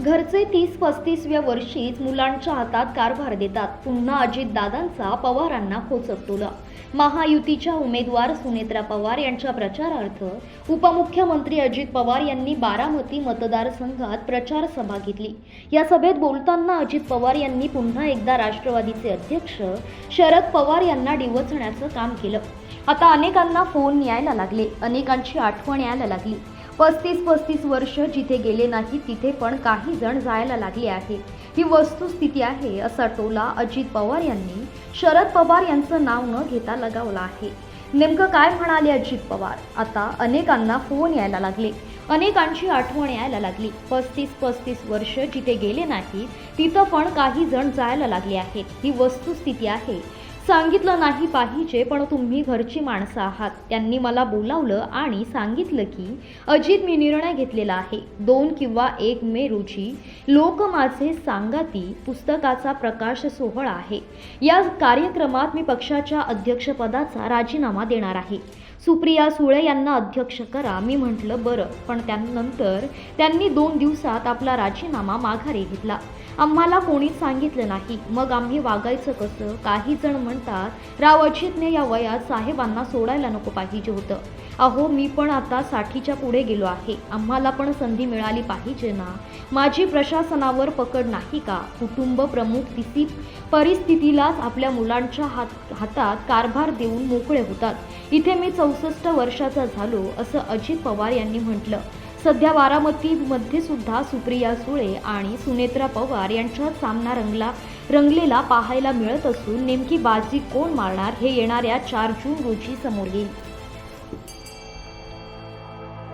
घरचे तीस पस्तीसव्या वर्षीच मुलांच्या हातात कारभार देतात. पुन्हा अजितदादांचा पवारांना खोचकतोला महायुतीच्या उमेदवार सुनेत्रा पवार यांच्या प्रचारार्थ उपमुख्यमंत्री अजित पवार यांनी बारामती मतदारसंघात प्रचार सभा घेतली. या सभेत बोलताना अजित पवार यांनी पुन्हा एकदा राष्ट्रवादीचे अध्यक्ष शरद पवार यांना डिवचण्याचं काम केलं. आता अनेकांना फोन यायला लागले. अनेकांची आठवण यायला लागली. पस्तीस पस्तीस वर्ष जिथे गेले नाही तिथे पण काही जण जायला लागले आहे. ही वस्तुस्थिती आहे असा टोला अजित पवार यांनी शरद पवार यांचं नाव न घेता लगावला आहे. नेमकं काय म्हणाले अजित पवार? आता अनेकांना फोन यायला लागले. अनेकांची आठवण यायला लागली. पस्तीस पस्तीस वर्ष जिथे गेले नाही तिथं पण काही जण जायला लागले आहेत. ही वस्तुस्थिती आहे सांगितलं नाही पाहिजे पण तुम्ही घरची माणसं आहात. त्यांनी मला बोलावलं आणि सांगितलं की अजित मी निर्णय घेतलेला आहे. दोन किंवा एक मे रोजी लोक माझे सांगाती पुस्तकाचा प्रकाश सोहळा आहे. या कार्यक्रमात मी पक्षाच्या अध्यक्षपदाचा राजीनामा देणार आहे. सुप्रिया सुळे यांना अध्यक्ष करा. मी म्हटलं बरं. पण त्यानंतर त्यांनी दोन दिवसात आपला राजीनामा माघारी घेतला. आम्हाला कोणीच सांगितलं नाही. मग आम्ही वागायचं कसं? काही जण म्हणतात राव अजितने या वयात साहेबांना सोडायला नको पाहिजे होतं. अहो मी पण आता साठीच्या पुढे गेलो आहे. आम्हाला पण संधी मिळाली पाहिजे ना? माझी प्रशासनावर पकड नाही का? कुटुंब प्रमुख तिसी परिस्थितीलाच आपल्या मुलांच्या हात हातात कारभार देऊन मोकळे होतात. इथे मी चौसष्ट वर्षाचा झालो असं अजित पवार यांनी म्हटलं. सध्या बारामतीमध्ये सुद्धा सुप्रिया सुळे आणि सुनेत्रा पवार यांच्या सामना रंगला रंगलेला पाहायला मिळत असून नेमकी बाजी कोण मारणार हे येणाऱ्या चार जून रोजी समोर येईल.